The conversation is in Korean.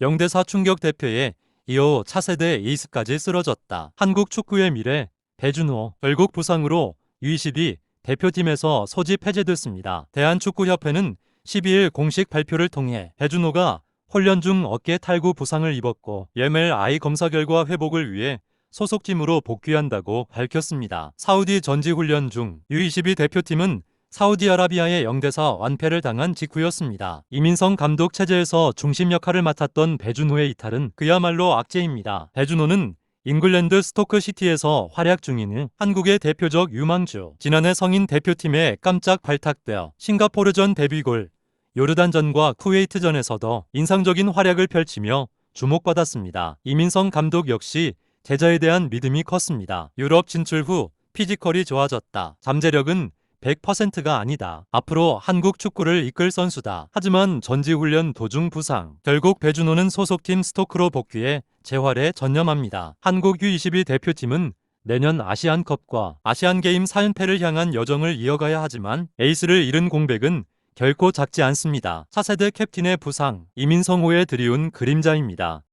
영대사 충격 대표에 이어 차세대 에이스까지 쓰러졌다. 한국 축구의 미래 배준호 결국 부상으로 U22 대표팀에서 소집 해제됐습니다. 대한축구협회는 12일 공식 발표를 통해 배준호가 훈련 중 어깨 탈구 부상을 입었고 MRI 검사 결과 회복을 위해 소속팀으로 복귀한다고 밝혔습니다. 사우디 전지훈련 중 U22 대표팀은 사우디아라비아의 영대사 완패를 당한 직후였습니다. 이민성 감독 체제에서 중심 역할을 맡았던 배준호의 이탈은 그야말로 악재입니다. 배준호는 잉글랜드 스토크 시티에서 활약 중인 한국의 대표적 유망주. 지난해 성인 대표팀에 깜짝 발탁되어 싱가포르전 데뷔골, 요르단전과 쿠웨이트전에서도 인상적인 활약을 펼치며 주목받았습니다. 이민성 감독 역시 제자에 대한 믿음이 컸습니다. 유럽 진출 후 피지컬이 좋아졌다. 잠재력은 100%가 아니다. 앞으로 한국 축구를 이끌 선수다. 하지만 전지훈련 도중 부상. 결국 배준호는 소속팀 스토크로 복귀해 재활에 전념합니다. 한국 U21 대표팀은 내년 아시안컵과 아시안게임 4연패를 향한 여정을 이어가야 하지만 에이스를 잃은 공백은 결코 작지 않습니다. 차세대 캡틴의 부상, 이민성호의 드리운 그림자입니다.